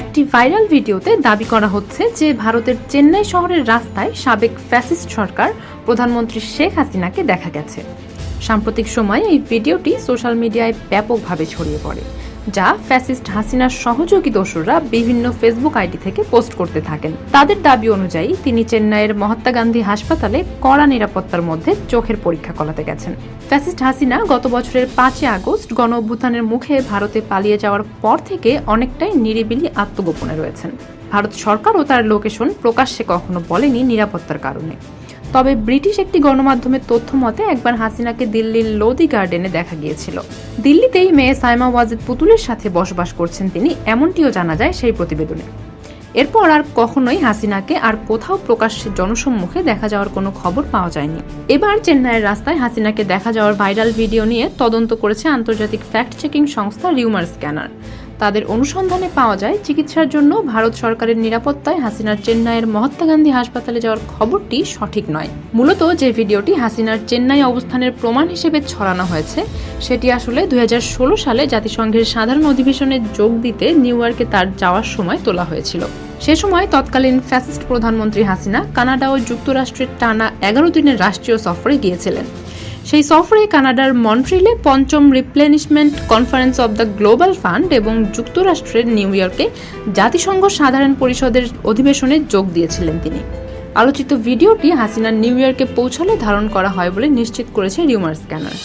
একটি ভাইরাল ভিডিওতে দাবি করা হচ্ছে যে ভারতের চেন্নাই শহরের রাস্তায় সাবেক ফ্যাসিস্ট সরকার প্রধানমন্ত্রী শেখ হাসিনাকে দেখা গেছে। সাম্প্রতিক সময়ে এই ভিডিওটি সোশ্যাল মিডিয়ায় ব্যাপকভাবে ছড়িয়ে পড়ে, যা ফ্যাসিস্ট হাসিনার সহযোগী দোসররা বিভিন্ন ফেসবুক আইডি থেকে পোস্ট করতে থাকেন। তাদের দাবি অনুযায়ী, তিনি চেন্নাইয়ের মহাত্মা গান্ধী হাসপাতালে কড়া নিরাপত্তার মধ্যে চোখের পরীক্ষা করাতে গেছেন। ফ্যাসিস্ট হাসিনা গত বছরের পাঁচই আগস্ট গণ অভ্যুত্থানের মুখে ভারতে পালিয়ে যাওয়ার পর থেকে অনেকটাই নিরিবিলি আত্মগোপনে রয়েছেন। ভারত সরকারও তার লোকেশন প্রকাশ্যে কখনো বলেনি নিরাপত্তার কারণে। তবে ব্রিটিশ একটি গণমাধ্যমের তথ্য মতে, একবার হাসিনাকে দিল্লির লোদি গার্ডেনে দেখা গিয়েছিল। দিল্লিতেই মেয়ে সাইমা ওয়াজিদ পুতুলের সাথে বসবাস করছেন তিনি, এমনটিও জানা যায় সেই প্রতিবেদনে। এরপর আর কখনোই হাসিনাকে আর কোথাও প্রকাশ্যে জনসম্মুখে দেখা যাওয়ার কোনো খবর পাওয়া যায়নি। এবার চেন্নাইয়ের রাস্তায় হাসিনাকে দেখা যাওয়ার ভাইরাল ভিডিও নিয়ে তদন্ত করেছে আন্তর্জাতিক ফ্যাক্ট চেকিং সংস্থা রিউমার স্ক্যানার। তাদের অনুসন্ধানে পাওয়া যায় চিকিৎসার জন্য ভারত সরকারের নিরাপত্তায় হাসিনার চেন্নাইয়ের মহাত্মা গান্ধী হাসপাতালে যাওয়ার খবরটি সঠিক নয়। মূলত যে ভিডিওটি হাসিনার চেন্নাই অবস্থানের প্রমাণ হিসেবে ছড়ানো হয়েছে, সেটি আসলে দুই হাজার ষোলো সালে জাতিসংঘের সাধারণ অধিবেশনে যোগ দিতে নিউ ইয়র্কে তার যাওয়ার সময় তোলা হয়েছিল। সে সময় তৎকালীন ফ্যাসিস্ট প্রধানমন্ত্রী হাসিনা কানাডা ও যুক্তরাষ্ট্রের টানা এগারো দিনের রাষ্ট্রীয় সফরে গিয়েছিলেন। সেই সফরে কানাডার মন্ট্রিলে পঞ্চম replenishment conference of the Global Fund এবং যুক্তরাষ্ট্রের নিউ ইয়র্কে জাতিসংঘ সাধারণ পরিষদের অধিবেশনে যোগ দিয়েছিলেন তিনি। আলোচিত ভিডিওটি হাসিনা নিউ ইয়র্কে পৌঁছালে ধারণ করা হয় বলে নিশ্চিত করেছে রিউমার স্ক্যানার।